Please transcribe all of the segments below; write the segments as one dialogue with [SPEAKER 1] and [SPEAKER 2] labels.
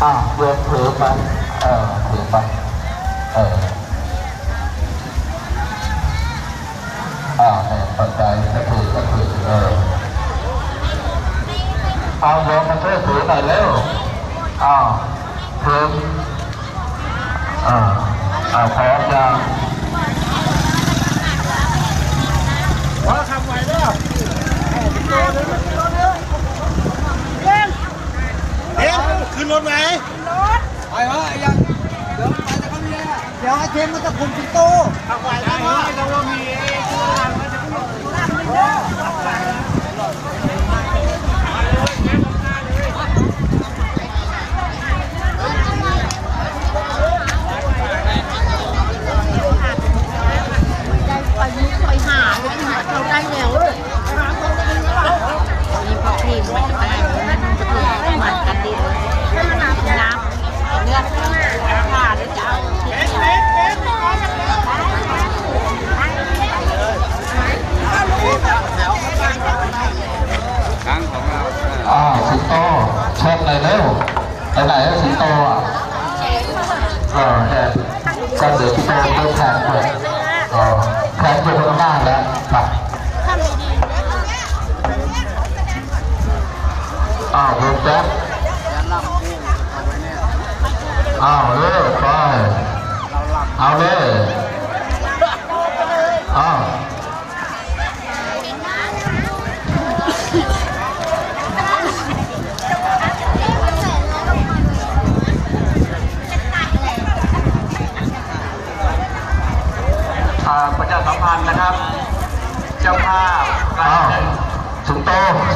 [SPEAKER 1] วมถือไป เออถือไป เอออ่าเนี่ยปัจจัยก็ถือก็ถือเออเอาโยมมาช่วยถือหน่อยเร็วอ้าวถืออ่าอ่าพร้อมยัง
[SPEAKER 2] ว่าทำไหว้เด้อเอ็มขึ้นร ถไหม
[SPEAKER 3] ไปวะยังเดี๋ยวไปแต่เขาเนี่ยเดี๋ยวให้เทมมันจะคุมสิงโต
[SPEAKER 2] ทำไหวได้ไหมต้องว่ามีไอ้ตัวหลั
[SPEAKER 4] เอาเล
[SPEAKER 1] ยอ้าวอ่าป
[SPEAKER 2] ระชาสัมพันธ์นะครับ เจ้าภาพราย
[SPEAKER 1] อ้าวสิงโต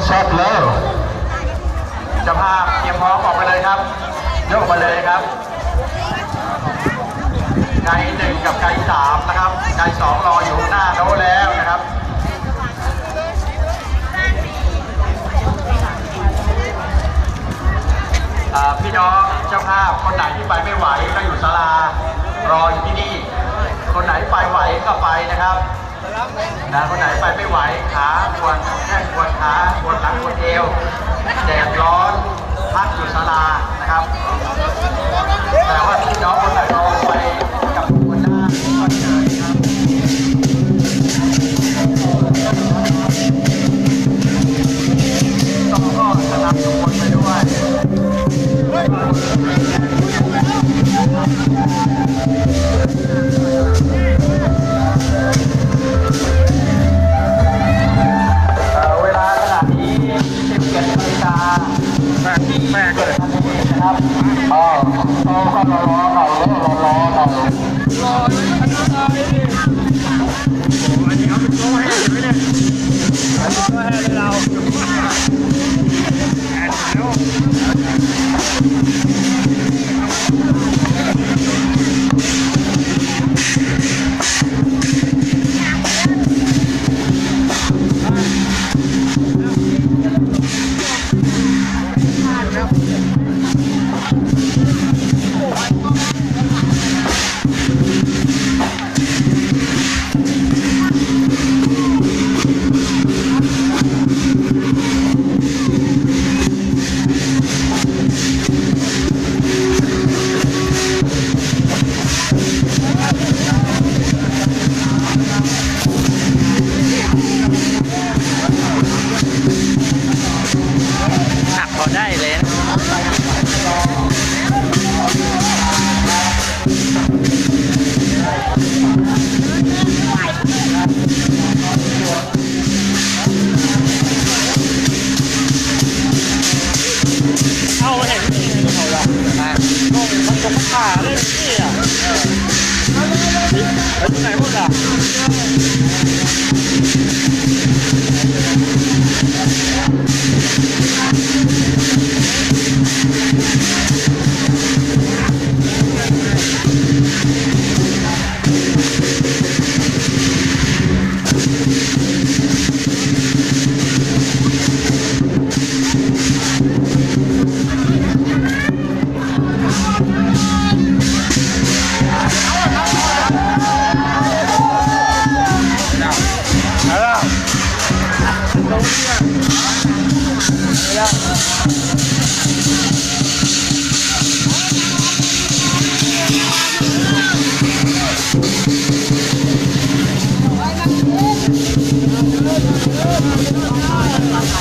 [SPEAKER 1] ชิญเร็ว
[SPEAKER 2] เจ้าภาพเตรียมพร้อมออกไปเลยครับยกมาเลยครับ ไกด์หนึ่งกับไกด์สามนะครับ ไกด์สองรออยู่หน้าโน้แล้วนะครับพี่น้องเจ้าภาพคนไหนที่ไปไม่ไหวก็อยู่ศาลารออยู่ที่นี่ คนไหนไปไหวก็ไปนะครับนะคนไหนไปไม่ไหวขาปวดแข้งปวดขาปวดหลังปวดเอวแดด หัก